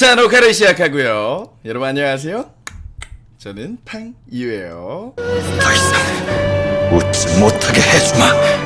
자, 녹화를 시작하고요. 여러분 안녕하세요. 저는 팡이유예요. 더 이상 웃지 못하게 해주마.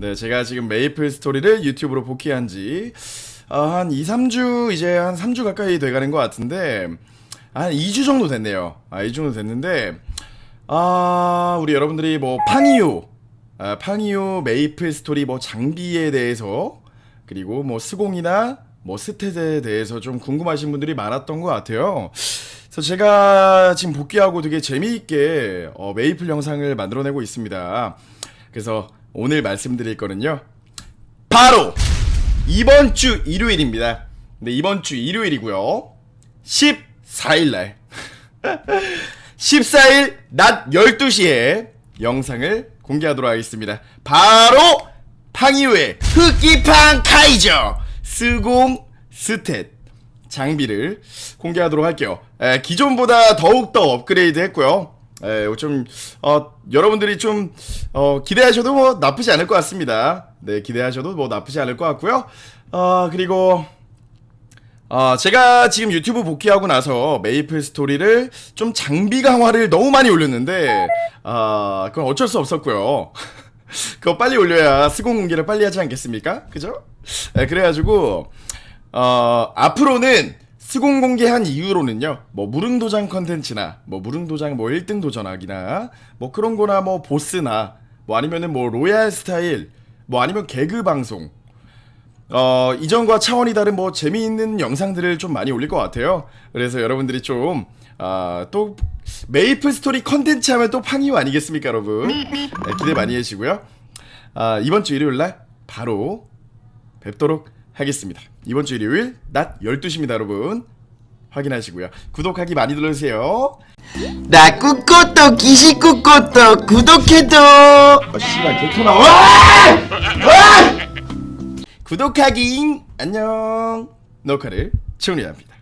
네, 제가 지금 메이플 스토리를 유튜브로 복귀한 지, 아, 한 2, 3주, 이제 한 3주 가까이 돼가는 것 같은데, 한 2주 정도 됐네요. 아, 2주 정도 됐는데, 아, 우리 여러분들이 뭐, 팡이유, 아, 팡이유 메이플 스토리 뭐 장비에 대해서, 그리고 뭐 스공이나 뭐 스탯에 대해서 좀 궁금하신 분들이 많았던 것 같아요. 그래서 제가 지금 복귀하고 되게 재미있게 어, 메이플 영상을 만들어내고 있습니다. 그래서 오늘 말씀드릴 거는요. 바로 이번 주 일요일입니다. 네, 이번 주 일요일이고요. 14일 날 14일 낮 12시에 영상을 공개하도록 하겠습니다. 바로 팡이유의 흑기팡 카이저 스공 스탯 장비를 공개하도록 할게요. 에, 기존보다 더욱더 업그레이드 했고요. 에, 좀, 어, 여러분들이 좀, 어, 기대하셔도 뭐 나쁘지 않을 것 같습니다. 네, 기대하셔도 뭐 나쁘지 않을 것 같고요. 어, 그리고, 어, 제가 지금 유튜브 복귀하고 나서 메이플 스토리를 좀 장비 강화를 너무 많이 올렸는데, 아, 그건 어쩔 수 없었고요. 그거 빨리 올려야 스공 공개를 빨리 하지 않겠습니까? 그죠? 네, 그래가지고, 어, 앞으로는 스공 공개한 이후로는요, 뭐, 무릉도장 컨텐츠나, 뭐, 무릉도장 뭐 1등 도전하기나, 뭐 그런 거나 뭐, 보스나, 뭐 아니면은 뭐, 로얄 스타일, 뭐 아니면 개그 방송, 어, 이전과 차원이 다른 뭐 재미있는 영상들을 좀 많이 올릴 것 같아요. 그래서 여러분들이 좀, 아, 또, 메이플 스토리 컨텐츠 하면 또 팡이유 아니겠습니까, 여러분? 네, 기대 많이 해주시고요. 아, 이번 주 일요일 날 바로 뵙도록 하겠습니다. 이번 주 일요일 낮 12시입니다, 여러분. 확인하시고요. 구독하기 많이 눌러주세요. 나 꾸꼬또 기시 꾸꼬또 구독해도 아, 씨발, 개토 나와! 구독하기! 안녕! 녹화를 종료합니다.